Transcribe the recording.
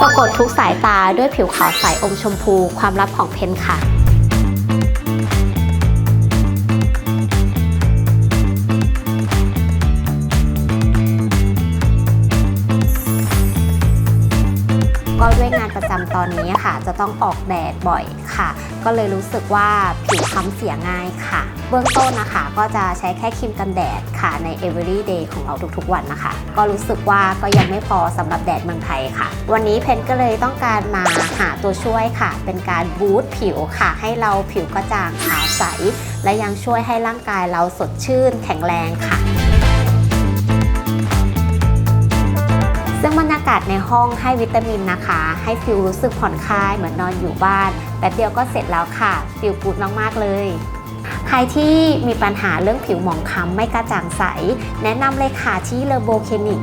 สะกดทุกสายตาด้วยผิวขาวใสอมชมพู ความลับของเพนค่ะ ก็ด้วยงานประจำตอนนี้ค่ะ จะต้องออกแดดบ่อยค่ะ ก็เลยรู้สึกว่าผิวค้ำเสียง่ายค่ะ เบื้องต้นนะคะ ก็จะใช้แค่ครีมกันแดดค่ะใน everyday ของเราทุกๆวันนะคะ ก็รู้สึกว่าก็ยังไม่พอสำหรับแดดเมืองไทยค่ะ วันนี้เพนก็เลยต้องการมาหาตัวช่วยค่ะ เป็นการบูสต์ผิวค่ะ ให้เราผิวกระจ่างขาวใส และยังช่วยให้ร่างกายเราสดชื่นแข็งแรงค่ะ ซึ่งบรรยากาศในห้องให้วิตามินนะคะ ให้ฟิลรู้สึกผ่อนคลายเหมือนนอนอยู่บ้านแป๊บเดียวก็เสร็จแล้วค่ะฟิลกูดมากๆเลยใครที่มีปัญหาเรื่องผิวหมองคล้ำไม่กระจ่างใส แนะนำเลยค่ะที่เลโบเคนิก